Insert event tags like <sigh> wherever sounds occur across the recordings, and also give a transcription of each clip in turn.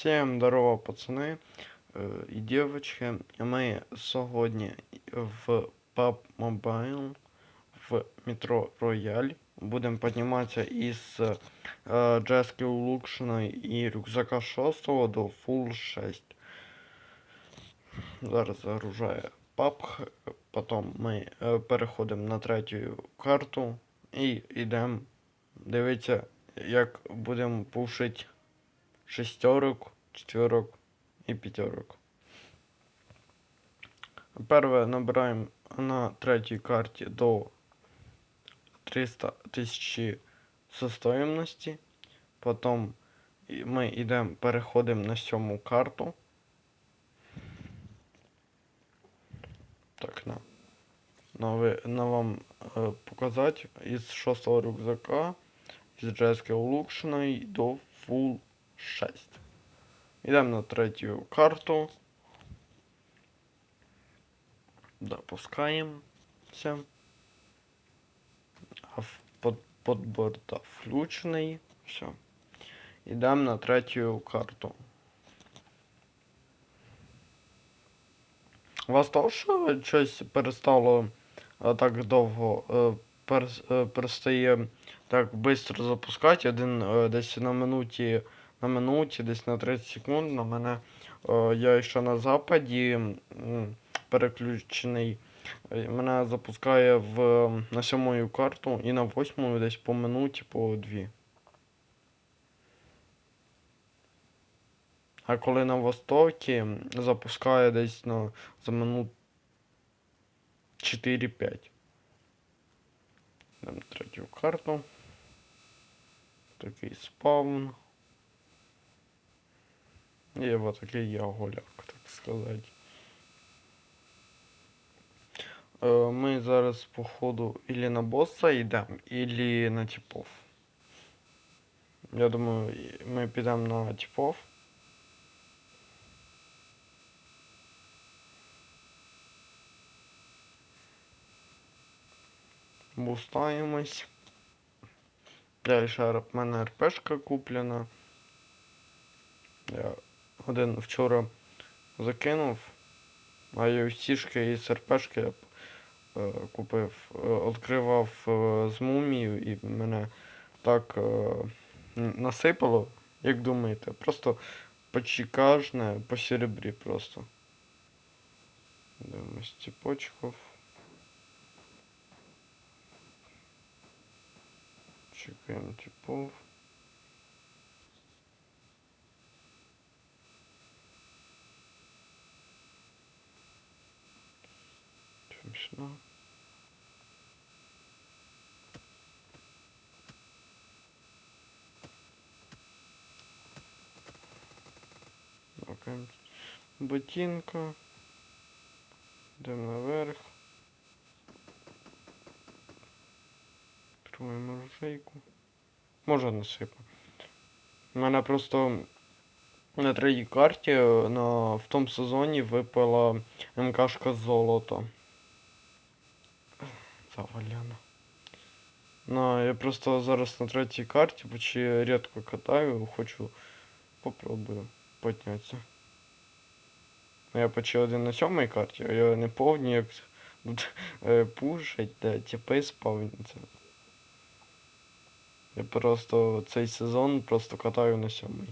Всем здорово, пацани е, і дівчатки. Ми сьогодні в PUBG Mobile в метро Рояль будемо підніматися із е, джески улучшеної і рюкзака 6 до Full 6. Зараз загружає PUBG, потім ми е, переходимо на третю карту і йдемо дивитися, як будемо пушити шестерок, четверок и пятерок. Первое набираем на третьей карте до 300 тысяч состоимости. Потом ми йдемо, переходимо на сьому карту. Так, на. На, ви, на вам е, показати із шостого рюкзака, із джески улучшеної до Full 6. Йдемо на третю карту. Допускаємося. А в- подбор включений. Все. Йдемо на третю карту. У вас теж щось перестало е, так довго е, е, перестає так швидко запускати? Один е, десь на минуті на минуті, десь на 30 секунд. На мене е, я ще на западі переключений. Е, Мене запускає в, на сьомою карту і на восьму десь по минуті, по дві. А коли на востокі запускає десь на, за минут 4-5. Дам третю карту. Такий спавн. І вот такий я голяк, так сказати. Е, Ми зараз, походу, ілі на босса йдемо, ілі на типов. Я думаю, ми підемо на типов. Бустаємось. Далі ще в мене РПшка куплена. Я один вчора закинув, а UFC-шки і СРПшки я е, купив. Е, Відкривав е, з мумією і мене так е, насипало, як думаєте, просто почти кожне по серебрі просто. Дивимось цепочков. Чекаємо типов. Окей. Ботинка. Йдемо наверх. Тримаємо рушейку. Може насипа. У мене просто на третій карті е, на, в тому сезоні випала МКшка золото. Заваляна. Ну, я просто зараз на третій карті, бо чи рідко катаю, хочу попробую піднятися. Я почав один на сьомій карті, а я не повні, як тут е, пушать, де тіпи спавняться. Я просто цей сезон просто катаю на сьомий.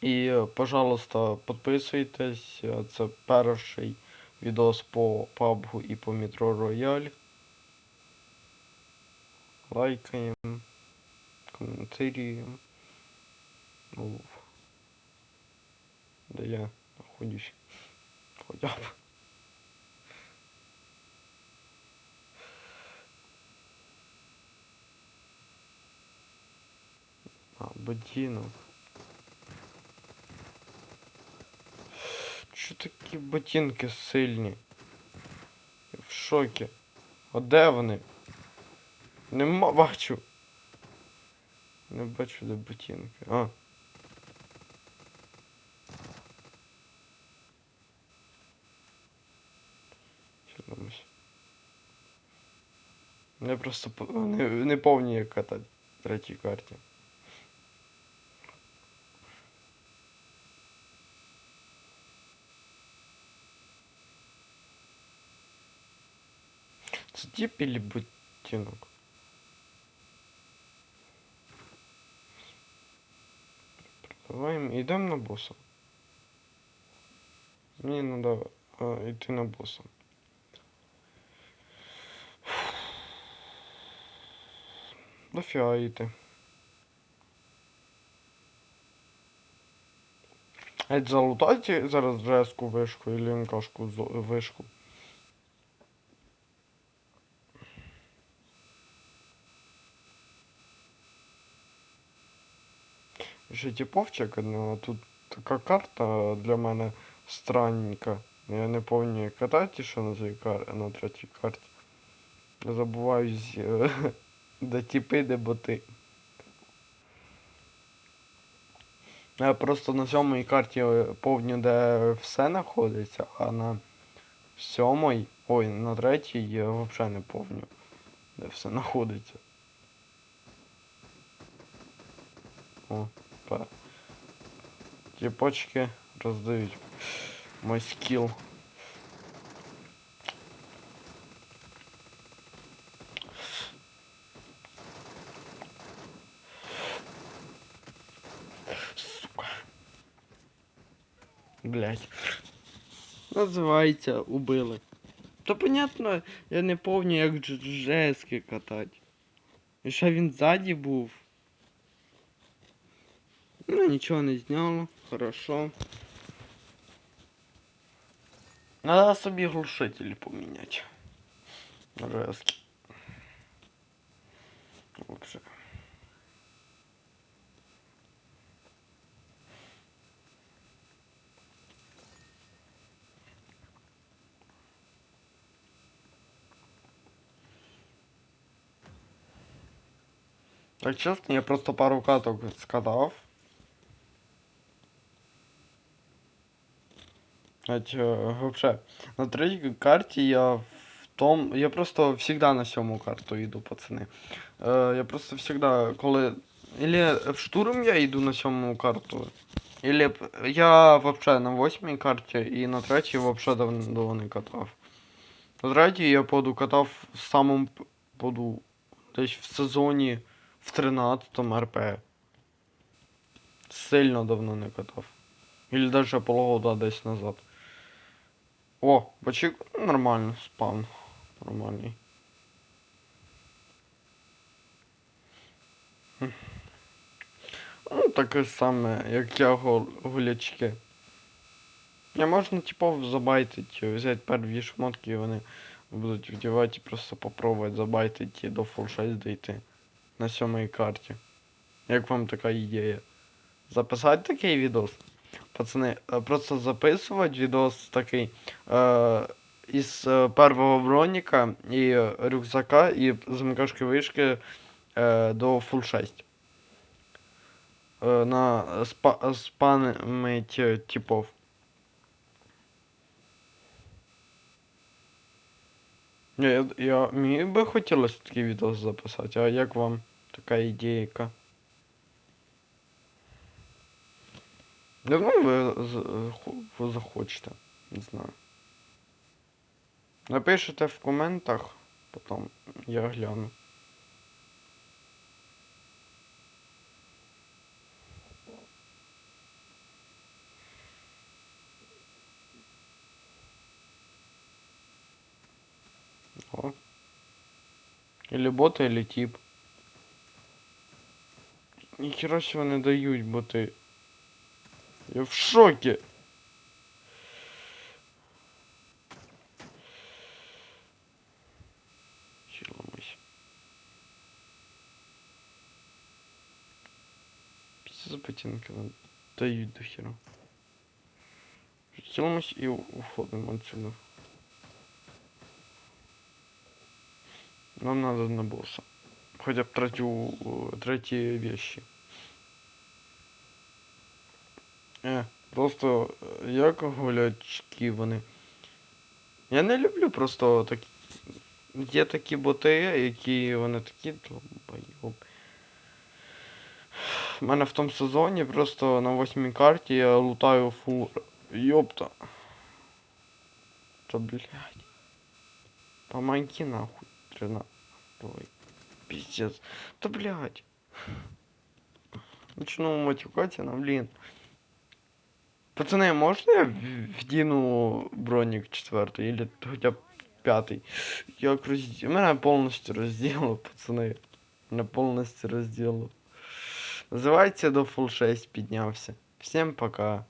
І, пожалуйста, підписуйтесь. Це перший відос по PUBG і по Metro Royale. Лайкаємо, коментарюємо. Ну, де я знаходжусь. Хоча б. А, ботинок. Чо такі ботинки сильні? Я в шокі. А де вони? Нема бачу. Не бачу де ботинки. А. Що? Не просто не, не повні як катати третій карті. Тіп или ботинок? Давай йдемо на боса. Мені треба е, йти на боса. Дофіга йти. Геть залутайте зараз жеску вишку і лінкашку вишку. Ще типовчик, ну, тут така карта для мене странненька. Я не пам'ятаю катати, що на цій кар... на третій карті. Забуваюсь, <laughs> де тіпи, де боти. Я просто на сьомій карті е, повню, де все знаходиться, а на сьомій, ой, на третій я взагалі не повню, де все знаходиться. О, па. Тіпочки роздають мой скіл. Сука. Блять. Називається убили. Та понятно, я не помню, як дж- жески катати. І ще він ззаді був. Ну, нічого не зняло, хорошо. Надо собі глушитель поміняти. Резки. Вообще. Так чесно, я просто пару каток скатав. Хоть, э, вообще, на третій карті я в том. Я просто всегда на сьому карту йду, пацани. Е, я просто всегда, коли. Или в штурм я йду на сьому карту. Или я вообще на восьмій карті і на третій вообще давно не катав. На третій я поду катав в самому поду десь в сезоні в 13 РП. Сильно давно не катав. Или даже полгода десь назад. О, бачик нормально, спавн. Нормальний. Ну, таке саме, як я гулячки. Не можна, типу, забайтити, взяти перві шмотки, і вони будуть вдівати і просто попробувати забайтити до фул 6 дійти на сьомій карті. Як вам така ідея? Записати такий відос? Пацани, е, просто записувати відос такий е, із е, первого броніка і рюкзака і замикашки вишки е, до фул 6. Е, на спа, спамить е, типов. Я, я, мені би хотілося такий відос записати, а як вам така ідейка? Давно ви, з- ви захочете, не знаю. Напишите в коментах, потім я гляну. О. Или боти, или тип. Ніхера не дають боти. Я в шоке. Пиздец ботинки нам дают до хера. Хиломысь и уходим отсюда. Нам надо на босса. Хотя бы э, третьи вещи. Е, просто е, як гулячки вони. Я не люблю просто такі. Є такі боти, які вони такі долбойоб. У мене в тому сезоні просто на восьмій карті я лутаю фул. Йопта. Та блядь. Помоги нахуй. Трина. Ой. Пиздец. Да блядь. Начну матюкать, она, блин. Пацаны, можно я вдіну бронік четвертий или хоча б п'ятий? Як розділ... Мене повністю розділо, пацани. Мене повністю розділо. Називається до full 6 піднявся. Всім пока.